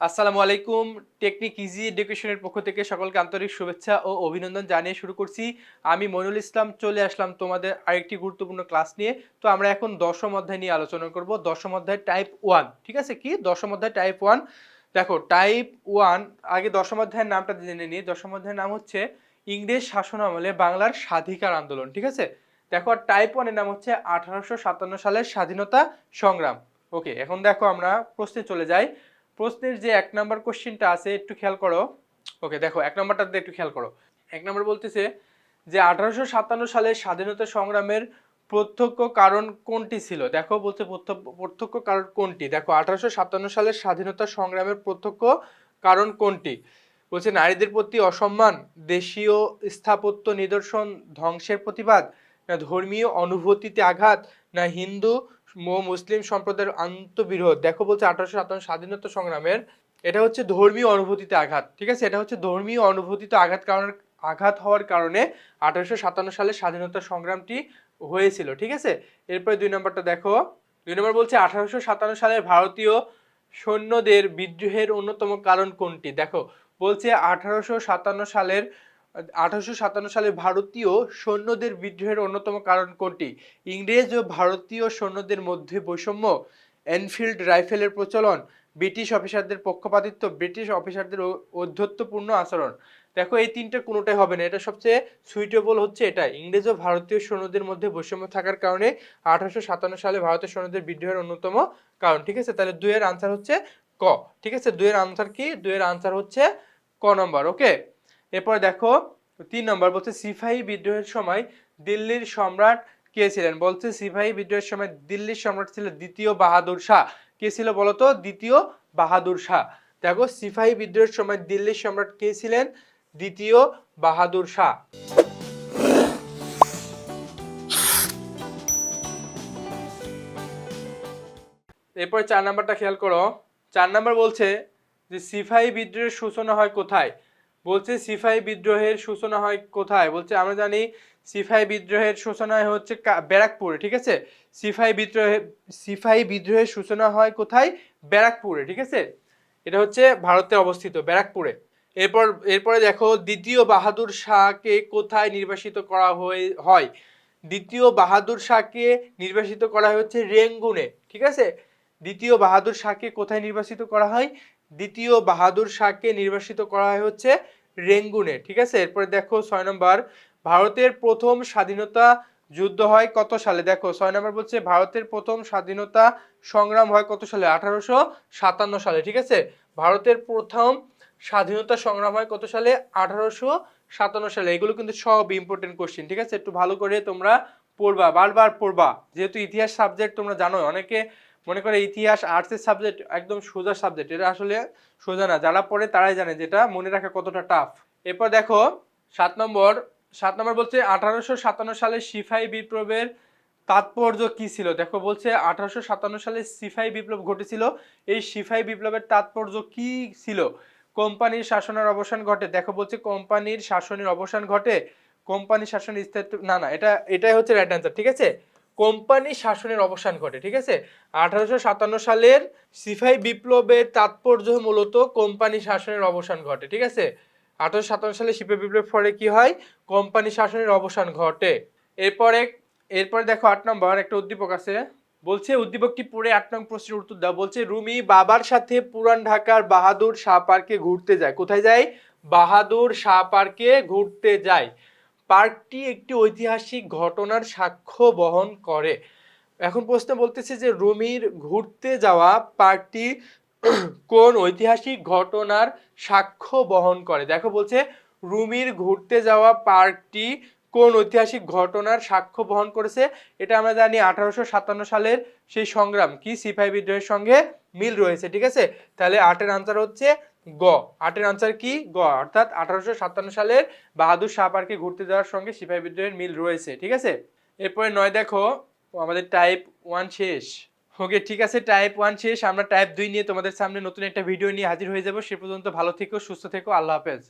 আসসালামু আলাইকুম। Technique easy এডুকেশনের পক্ষ থেকে সকলকে আন্তরিক শুভেচ্ছা ও অভিনন্দন জানিয়ে শুরু করছি। আমি মইনুল ইসলাম, চলে আসলাম তোমাদের আরেকটি গুরুত্বপূর্ণ ক্লাস নিয়ে। তো আমরা এখন দশম অধ্যায় নিয়ে আলোচনা করব। দশম অধ্যায় টাইপ ওয়ান ঠিক আছে কি? দশম অধ্যায় টাইপ ওয়ান দেখো টাইপ ওয়ান আগে দশম অধ্যায়ের নামটা জেনে নিই। দশম অধ্যায়ের নাম হচ্ছে ইংরেজ শাসন আমলে বাংলার স্বাধিকার আন্দোলন, ঠিক আছে? দেখো টাইপ ওয়ানের নাম হচ্ছে আঠারোশো সাতান্ন সালের স্বাধীনতা সংগ্রাম। ওকে এখন দেখো আমরা প্রশ্নে চলে যাই। প্রশ্নের যে এক নম্বর কোশ্চেনটা আছে, একটু খেয়াল করো। ওকে, দেখো, এক নম্বরটাতে একটু খেয়াল করো। এক নম্বর বলতেছে যে, আঠারোশো সাতান্ন সালের স্বাধীনতা সংগ্রামের প্রত্যক্ষ কারণ কোনটি ছিল? দেখো, বলছে প্রত্য- প্রত্যক্ষ কারণ কোনটি? দেখো, আঠারোশো সাতান্ন সালের স্বাধীনতা সংগ্রামের প্রত্যক্ষ কারণ কোনটি? বলছে, নারীদের প্রতি অসম্মান, দেশীয় স্থাপত্য নিদর্শন, ধ্বংসের প্রতিবাদ, না ধর্মীয় অনুভূতিতে আঘাত, না হিন্দু ও মুসলিম সম্প্রদায়ের আন্তবিরোধ। দেখো বলছে আঠারোশো সাতান্ন স্বাধীনতা সংগ্রামের, এটা হচ্ছে ধর্মীয় অনুভূতিতে আঘাত, ঠিক আছে? এটা হচ্ছে ধর্মীয় অনুভূতিতে আঘাত কারণ, আঘাত হওয়ার কারণে আঠারোশো সাতান্ন সালে স্বাধীনতা সংগ্রামটি হয়েছিল, ঠিক আছে? এরপরে দুই নম্বরটা দেখো। দুই নম্বর বলছে আঠারোশো সাতান্ন সালে ভারতীয় সৈন্যদের বিদ্রোহের অন্যতম কারণ কোনটি? দেখো, বলছে আঠারোশো সাতান্ন সালের আঠারোশো সাতান্ন সালে ভারতীয় সৈন্যদের বিদ্রোহের অন্যতম কারণ কোনটি? ইংরেজ ও ভারতীয় সৈন্যদের মধ্যে বৈষম্য, এনফিল্ড রাইফেলের প্রচলন, ব্রিটিশ অফিসারদের পক্ষপাতিত্ব, ব্রিটিশ অফিসারদের ঔদ্ধত্যপূর্ণ আচরণ। দেখো, এই তিনটা কোনোটাই হবে না। এটা সবচেয়ে সুইটেবল হচ্ছে এটা। ইংরেজ ও ভারতীয় সৈন্যদের মধ্যে বৈষম্য থাকার কারণে আঠারোশো সাতান্ন সালে ভারতীয় সৈন্যদের বিদ্রোহের অন্যতম কারণ। ঠিক আছে? তাহলে দুইয়ের আনসার হচ্ছে ক। ঠিক আছে? দুইয়ের আনসার কি? দুইয়ের আনসার হচ্ছে ক নম্বর ওকে এরপর দেখো, তিন নম্বর বলছে, সিপাহী বিদ্রোহের সময় দিল্লির সম্রাট কে ছিলেন? বলছে, সিপাহী বিদ্রোহের সময় দিল্লির সম্রাট ছিল দ্বিতীয় বাহাদুর শাহ। কে ছিল বলতো? দ্বিতীয় বাহাদুর শাহ। দেখো, সিপাহী বিদ্রোহের সময় দিল্লির সম্রাট কে ছিলেন? দ্বিতীয় বাহাদুর শাহ। এরপরে চার নাম্বারটা খেয়াল করো। চার নাম্বার বলছে যে, সিপাহী বিদ্রোহের সূচনা হয় কোথায়? বলছে, সিফাই বিদ্রোহের সূচনা হয় কোথায়? বলছে, আমরা জানি সিফাই বিদ্রোহের সূচনা হচ্ছে ব্যারাকপুরে, ঠিক আছে? সিফাই বিদ্রোহে, সিফাই বিদ্রোহের সূচনা হয় কোথায়? ব্যারাকপুরে, ঠিক আছে? এটা হচ্ছে ভারতে অবস্থিত, ব্যারাকপুরে। এরপর, এরপরে দেখো, দ্বিতীয় বাহাদুর শাহকে কোথায় নির্বাসিত করা হয়ে, হয়? দ্বিতীয় বাহাদুর শাহকে নির্বাসিত করা হচ্ছে রেঙ্গুনে, ঠিক আছে? দ্বিতীয় বাহাদুর শাহকে কোথায় নির্বাসিত করা হয়? দ্বিতীয় বাহাদুর শাহকে নির্বাসিত করা হয় হচ্ছে রেঙ্গুনে, ঠিক আছে? এরপরে দেখো ছয় নম্বর, ভারতের প্রথম স্বাধীনতা যুদ্ধ হয় কত সালে? দেখো, ছয় নম্বর বলছে ভারতের প্রথম স্বাধীনতা সংগ্রাম হয় কত সালে? আঠারোশো সাতান্ন সালে, ঠিক আছে? ভারতের প্রথম স্বাধীনতা সংগ্রাম হয় কত সালে? আঠারোশো সাতান্ন সালে। এগুলো কিন্তু সব ইম্পর্টেন্ট কোশ্চেন ঠিক আছে? একটু ভালো করে তোমরা পড়বা, বারবার পড়বা। যেহেতু ইতিহাস সাবজেক্ট তোমরা জানো অনেকে মনে করে ইতিহাস আর্টসের সাবজেক্ট একদম সোজা সাবজেক্ট এটা আসলে সোজা না। যারা পড়ে তারাই জানে যেটা মনে রাখা কতটা টাফ এরপর দেখো, সাত নম্বর সাত নম্বর বলছে আঠারোশো সাতান্ন সালে সিফাই বিপ্লবের তাৎপর্য কি ছিল? দেখো বলছে আঠারোশো সাতান্ন সালে সিফাই বিপ্লব ঘটেছিল। এই সিফাই বিপ্লবের তাৎপর্য কি ছিল? কোম্পানির শাসনের অবসান ঘটে। দেখো বলছে কোম্পানির শাসনের অবসান ঘটে। কোম্পানি শাসনের স্থায়িত্ব না না, এটা, এটাই হচ্ছে রাইট অ্যান্সার ঠিক আছে? কোম্পানি শাসনের অবসান ঘটে, ঠিক আছে? আঠারোশো সাতান্ন সালের সিফাই বিপ্লবের তাৎপর্য মূলত কোম্পানি শাসনের অবসান ঘটে, ঠিক আছে? আঠারোশো সাতান্ন সালে সিপাহী বিপ্লবের ফলে কি হয়? কোম্পানি শাসনের অবসান ঘটে। এরপরে এরপরে দেখো আট নম্বর একটা উদ্দীপক আছে। বলছে, উদ্দীপকটি পড়ে আট নং প্রশ্নের উত্তর দাও। বলছে, রুমি বাবার সাথে পুরান ঢাকার বাহাদুর শাহ পার্কে ঘুরতে যায়। কোথায় যায়? বাহাদুর শাহ পার্কে ঘুরতে যায়। পার্কটি একটি ঐতিহাসিক ঘটনার সাক্ষ্য বহন করে। এখন প্রশ্ন বলতেছে যে রুমির ঘুরতে যাওয়া পার্কটি কোন ঐতিহাসিক ঘটনার সাক্ষ্য বহন করে? দেখো বলছে, রুমির ঘুরতে যাওয়া পার্কটি কোন ঐতিহাসিক ঘটনার সাক্ষ্য বহন করেছে? এটা আমরা জানি আঠারোশো সাতান্ন সালের সেই সংগ্রাম। কি, সিপাহী বিদ্রোহের সঙ্গে? মিল রয়েছে, ঠিক আছে? তাহলে আটের আনসার হচ্ছে গ। আটের আনসার কি? গ। অর্থাৎ আঠারোশো সাতান্ন সালের বাহাদুর শাহ পার্কে ঘুরতে যাওয়ার সঙ্গে সিপাহী বিদ্রোহের মিল রয়েছে, ঠিক আছে? এরপরে নয় দেখো আমাদের টাইপ ওয়ান শেষ। ওকে ঠিক আছে টাইপ ওয়ান শেষ। আমরা টাইপ দুই নিয়ে তোমাদের সামনে নতুন একটা ভিডিও নিয়ে হাজির হয়ে যাব। সে পর্যন্ত ভালো থেকো, সুস্থ থেকো। আল্লাহ হাফেজ।